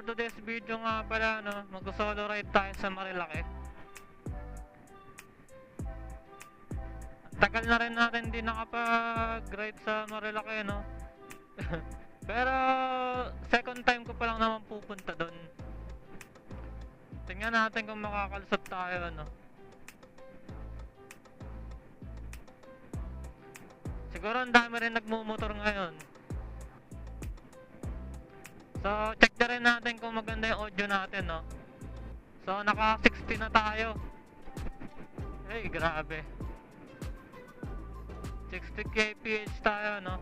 for today's video nga pala, no? Mag-solo ride tayo sa Marilaki. Tagal na rin natin di nakapag-ride sa Marilaki, no? Pero, second time ko pa lang naman pupunta doon. Tingnan natin kung makakalusot tayo, ano. Siguro ang dami rin nagmumotor ngayon. So, check na rin natin kung maganda yung audio natin, no? So, naka 60 na tayo. Ay, grabe. 60 kph tayo, no?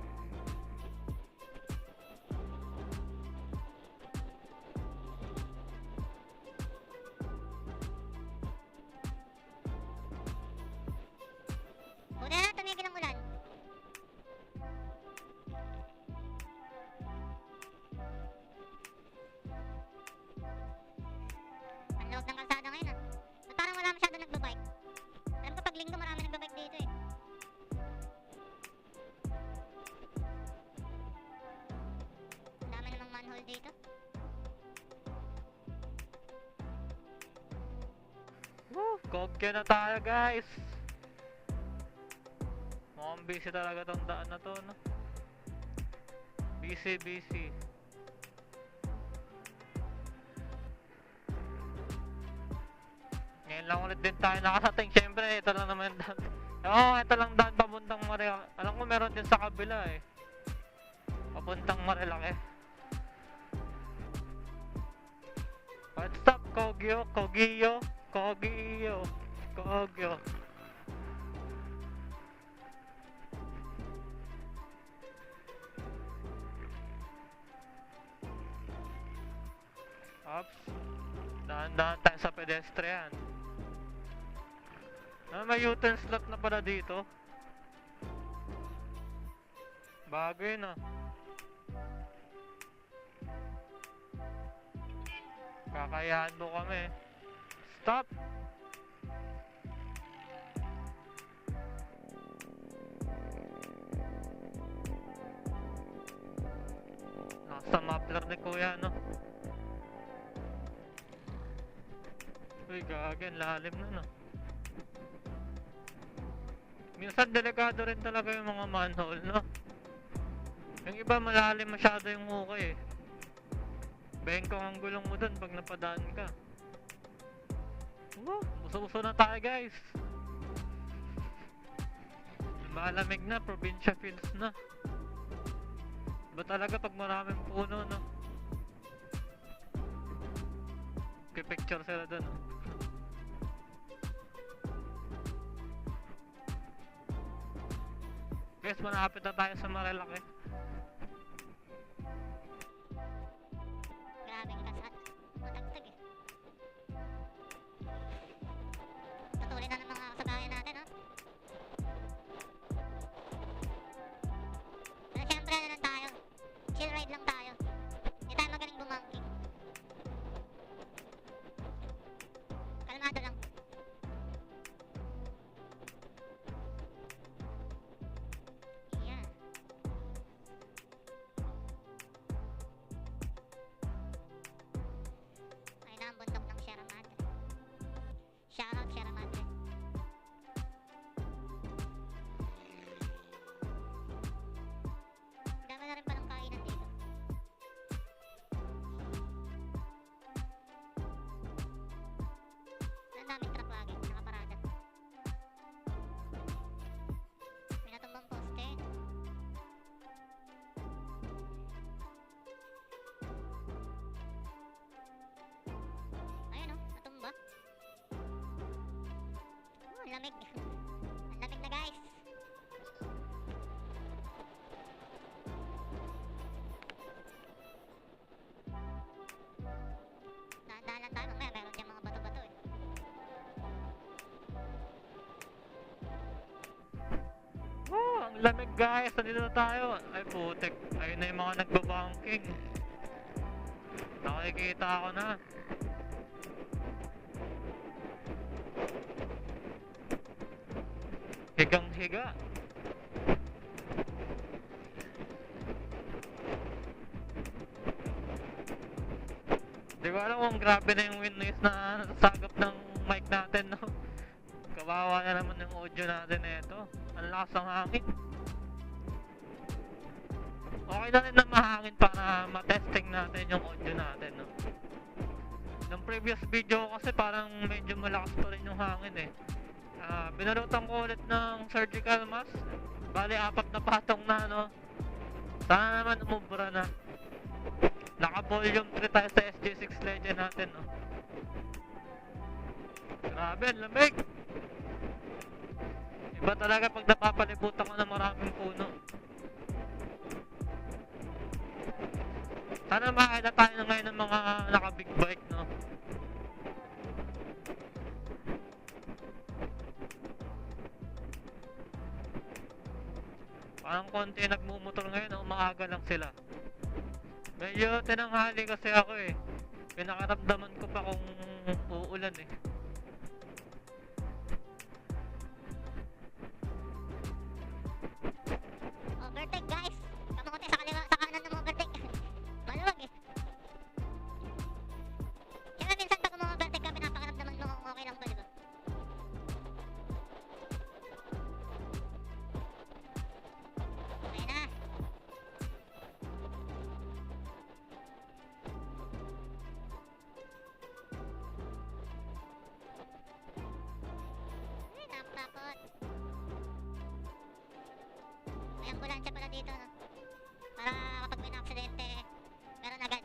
Kogyo na tayo, guys! Mukhang busy talaga tong daan na to, no? Busy, busy. Ngayon lang ulit din tayo nakarating. Siyempre, ito lang naman yung daan. Oo, oh, ito lang daan papuntang Marilaki. Alam ko meron din sa kabila eh. Papuntang Marilaki. What's up, Kogyo? Kogyo? Kogyo? Kogyo? Ops. Dahan-dahan tayo sa pedestrian. Ah, may U-turn slot na pala dito. Bago yun ah. Kakayahan mo kami. Stop! Muffler ni kuya, no? Uy, gagan, lalim na, no? Minsan delikado rin talaga yung mga manhole, no? Yung iba malalim masyado yung hukay, eh. Bengkong ang gulong mo dun pag napadaan ka. Woo! Uso-uso na tayo, guys! Malamig na, probinsya feels na. Ba talaga pag maraming puno, no? Picture sila dun, no? Guys, malapit na tayo sa Marilaki. Grabe lamig. Ang lamig na guys. Dahan-dahan lang tayo, mamaya meron dyan mga bato-bato eh. Oh, ang lamig guys. Nandito na tayo. Ay putek. Ayun na yung mga nagbabanking. Nakikita ako na. Higang-higa. Di ba alam kung grabe na yung wind noise na sagap ng mic natin, no? Kawawa na naman yung audio natin na ito. Ang lakas ng hangin. Okay na rin na mahangin para matesting natin yung audio natin, no? Nung previous video kasi parang medyo malakas pa rin yung hangin, eh. Ah, binalutan ko ulit ng surgical mask. Bali, apat na patong na, no? Sana naman umubra na. Naka-volume 3 tayo sa SG6 Legend natin, no? Grabe, lamig! Iba talaga pag napapalibutan ko ng maraming puno. Sana makakita tayo ngayon ng mga naka-big bike, no? Parang konti nagmumotor ngayon, no? Maaga lang sila. Medyo tinanghali kasi ako eh. Pinakaramdaman ko pa kung uulan eh. May ambulansya pala dito, no? Para kapag may aksidente, meron agad.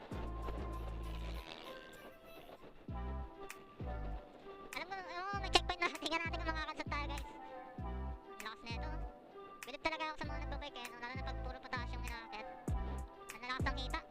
Alam mo, oh, may checkpoint na. Tingnan natin kung makakansot tayo, guys. Lakas na ito. Bilib talaga ako sa mga nagbabike, eh, no? Lalo na pag puro pataas yung inakit. Ang lakas ng kita.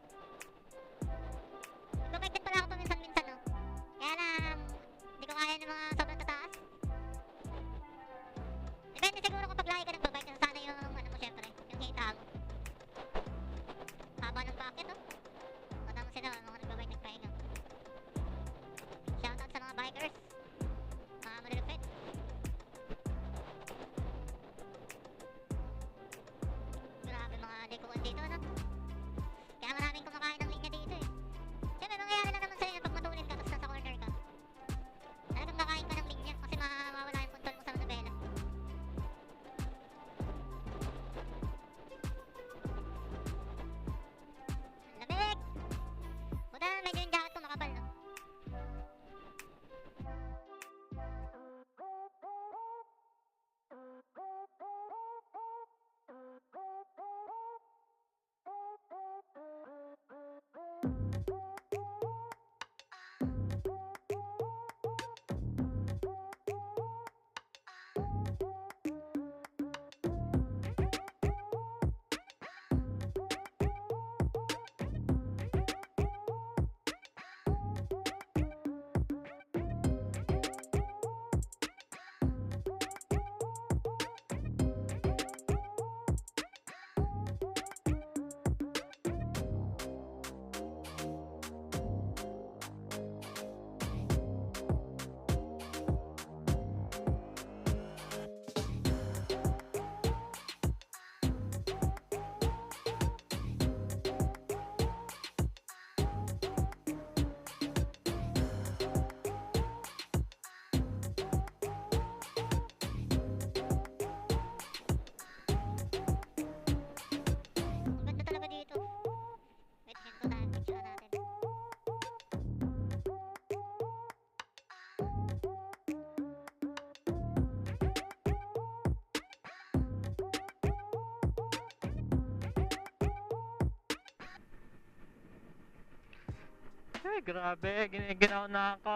Ay, grabe. Giniginaw na ako.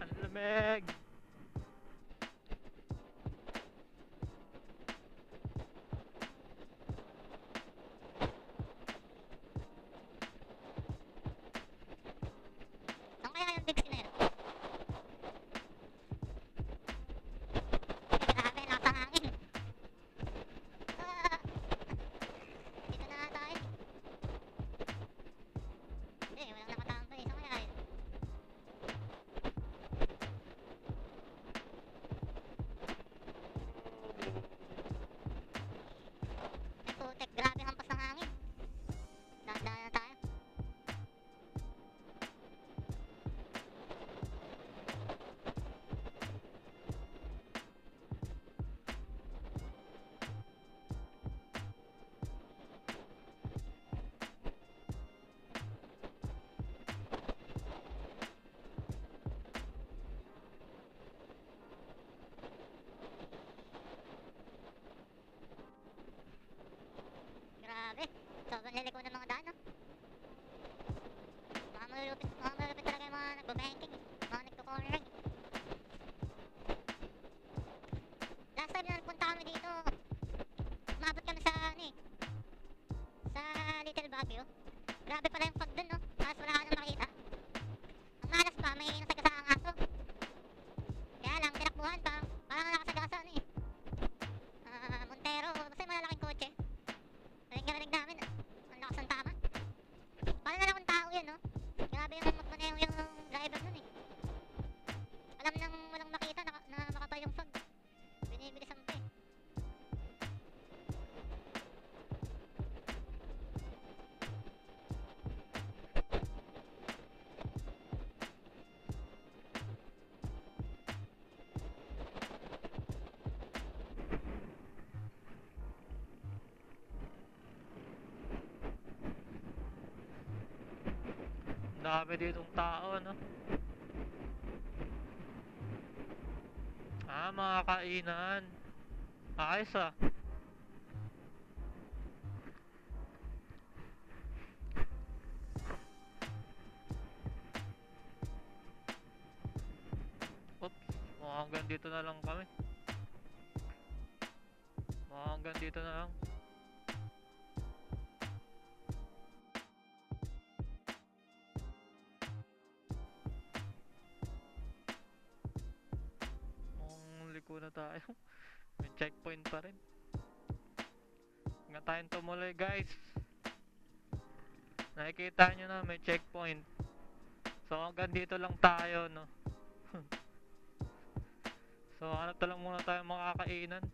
Ang lamig. Dami ditong tao, no? Ah, mga kainan. Ayos ah. Oops, hanggang dito na lang kami. Mukhang hanggang dito na lang. Liko na tayo. May checkpoint pa rin. Nga tayong tumuloy guys. Nakikita nyo na may checkpoint. So hanggang dito lang tayo no. so ano to lang muna tayo makakainan.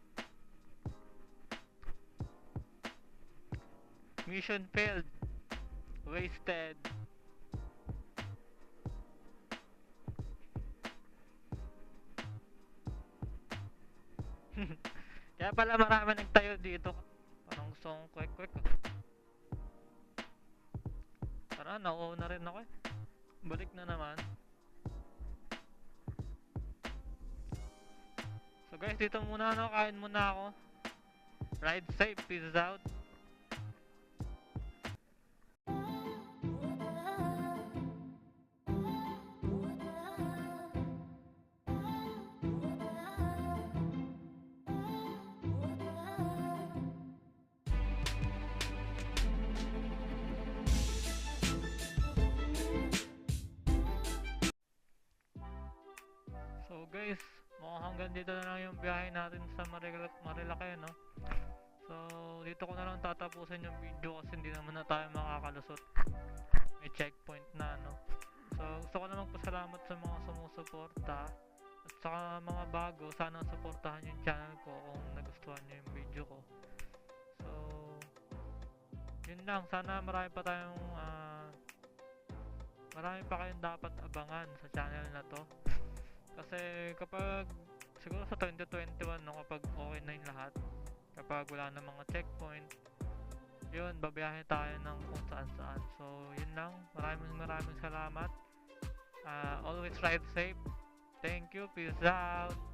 Mission failed. Wasted. Kaya pala marami nagtayo dito. Parang kong kwek-kwek. ah. Tara, nauuna rin ako eh. Balik na naman. So guys, dito muna no, kain muna ako. Ride safe, peace out. Guys, mukhang hanggang dito na lang yung biyahe natin sa Marila Marilake, no? So, dito ko na lang tatapusin yung video kasi hindi naman na tayo makakalusot. May checkpoint na, no? So, gusto ko namang pasalamat sa mga sumusuporta at sa mga bago, sana suportahan yung channel ko kung nagustuhan nyo yung video ko. So, yun lang. Sana marami pa tayong ah, marami pa kayong dapat abangan sa channel na to. Kasi kapag siguro sa 2021 no kapag okay na yung lahat, kapag wala na mga checkpoint, yun babiyahe tayo ng kung saan saan. So yun lang. Maraming maraming salamat. Ah, always ride safe. Thank you. Peace out.